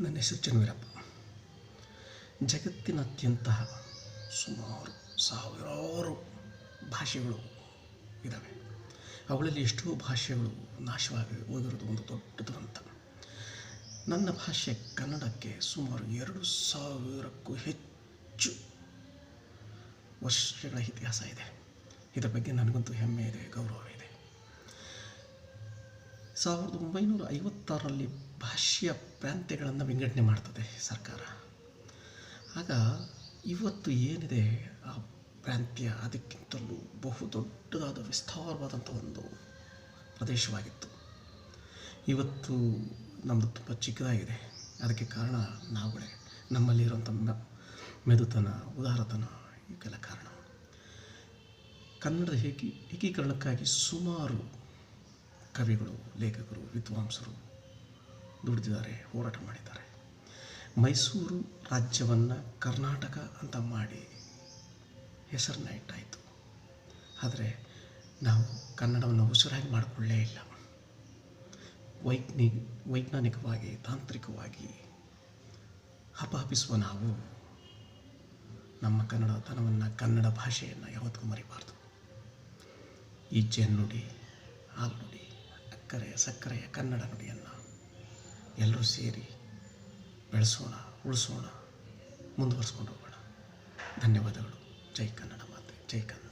ನನ್ನ ಹೆಸರು ಚನ್ವೀರಪ್ಪ ಜಗತ್ತಿನಾದ್ಯಂತ ಸುಮಾರು ಸಾವಿರಾರು ಭಾಷೆಗಳು ಇದ್ದಾವೆ ಅವುಗಳಲ್ಲಿ ಎಷ್ಟೋ ಭಾಷೆಗಳು ನಾಶವಾಗಿ ಹೋಗಿರೋದು ಒಂದು ದೊಡ್ಡ ದುರಂತ ನನ್ನ ಭಾಷೆ ಕನ್ನಡಕ್ಕೆ ಸುಮಾರು ಎರಡು ಸಾವಿರಕ್ಕೂ ಹೆಚ್ಚು ವರ್ಷಗಳ ಇತಿಹಾಸ ಇದೆ. ಇದರ ಬಗ್ಗೆ ನನಗಂತೂ ಹೆಮ್ಮೆ ಇದೆ. ಸಾವಿರದ ಒಂಬೈನೂರ ಐವತ್ತಾರರಲ್ಲಿ ಭಾಷೆಯ ಪ್ರಾಂತ್ಯಗಳನ್ನು ವಿಂಗಡಣೆ ಮಾಡ್ತದೆ ಸರ್ಕಾರ. ಆಗ ಇವತ್ತು ಏನಿದೆ ಆ ಪ್ರಾಂತ್ಯ ಅದಕ್ಕಿಂತಲೂ ಬಹು ದೊಡ್ಡದಾದ ವಿಸ್ತಾರವಾದಂಥ ಒಂದು ಪ್ರದೇಶವಾಗಿತ್ತು. ಇವತ್ತು ನಮ್ಮದು ತುಂಬ ಚಿಕ್ಕದಾಗಿದೆ. ಅದಕ್ಕೆ ಕಾರಣ ನಾವುಗಳೇ. ನಮ್ಮಲ್ಲಿರುವಂಥ ಮೆದುತನ, ಉದಾರತನ ಇವಕ್ಕೆಲ್ಲ ಕಾರಣ. ಕನ್ನಡದ ಏಕಿ, ಏಕೀಕರಣಕ್ಕಾಗಿ ಸುಮಾರು ಕವಿಗಳು, ಲೇಖಕರು, ವಿದ್ವಾಂಸರು ದುಡಿದಿದ್ದಾರೆ, ಹೋರಾಟ ಮಾಡಿದ್ದಾರೆ. ಮೈಸೂರು ರಾಜ್ಯವನ್ನು ಕರ್ನಾಟಕ ಅಂತ ಮಾಡಿ ಹೆಸರನ್ನ ಇಟ್ಟಾಯಿತು. ಆದರೆ ನಾವು ಕನ್ನಡವನ್ನು ಉಸಿರಾಗಿ ಮಾಡಿಕೊಳ್ಳೇ ಇಲ್ಲ. ವೈಜ್ಞಿ, ವೈಜ್ಞಾನಿಕವಾಗಿ, ತಾಂತ್ರಿಕವಾಗಿ ಹಪಹಪಿಸುವ ನಾವು ನಮ್ಮ ಕನ್ನಡತನವನ್ನು ಕನ್ನಡ ಭಾಷೆಯನ್ನು ಯಾವತ್ತಿಗೂ ಮರಿಬಾರ್ದು. ಈ ಜನ್ನುಡಿ ಹಾಲ್ನುಡಿ ಅಕ್ಕರೆಯ ಸಕ್ಕರೆಯ ಕನ್ನಡ ನುಡಿಯನ್ನು ಎಲ್ಲರೂ ಸೇರಿ ಬೆಳೆಸೋಣ, ಉಳಿಸೋಣ, ಮುಂದುವರಿಸ್ಕೊಂಡು ಹೋಗೋಣ. ಧನ್ಯವಾದಗಳು. ಜೈ ಕನ್ನಡ ಮಾತೆ, ಜೈ ಕನ್ನಡ.